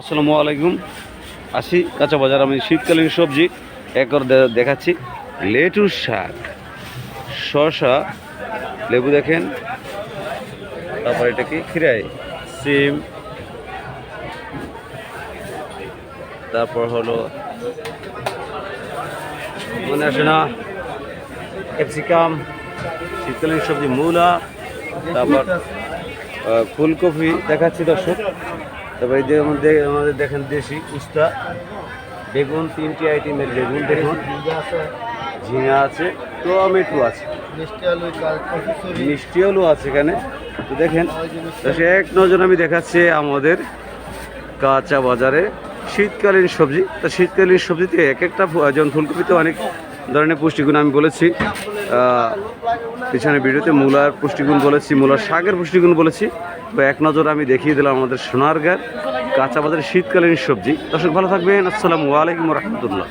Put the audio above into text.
আসসালামু আলাইকুম। আসি কাঁচা বাজার আমি শীতকালীন সবজি একর দেখাচ্ছি। লেটুর শাক শসা লেবু দেখেন। তারপর এটা কি? খিরাই সিম। তারপর হলো মনে আসে না ক্যাপসিকাম শীতকালীন সবজি মূলা তারপর ফুলকপি দেখাচ্ছি দর্শক। তারপর এই যে আমাদের আমাদের দেখেন দেশি উস্তা। বেগুন তিনটি আইটেমের বেগুন দেখুন। ঝিঙা আছে টমেটো আছে। মিষ্টি আলু আছে এখানে। তো দেখেন সে এক নজর আমি দেখাচ্ছি আমাদের কাঁচা বাজারে শীতকালীন সবজি। তো শীতকালীন সবজিতে এক একটা যেমন ফুলকপিতে অনেক ধরনের পুষ্টিগুণ আমি বলেছি পিছনে ভিডিওতে মূলার পুষ্টিগুণ বলেছি, মূলার শাকের পুষ্টিগুণ বলেছি। তো এক নজর আমি দেখিয়ে দিলাম আমাদের সোনারগাঁর কাঁচা বাজারের শীতকালীন সবজি। দর্শক, ভালো থাকবেন। আসসালামু আলাইকুম রহমতুল্লাহ।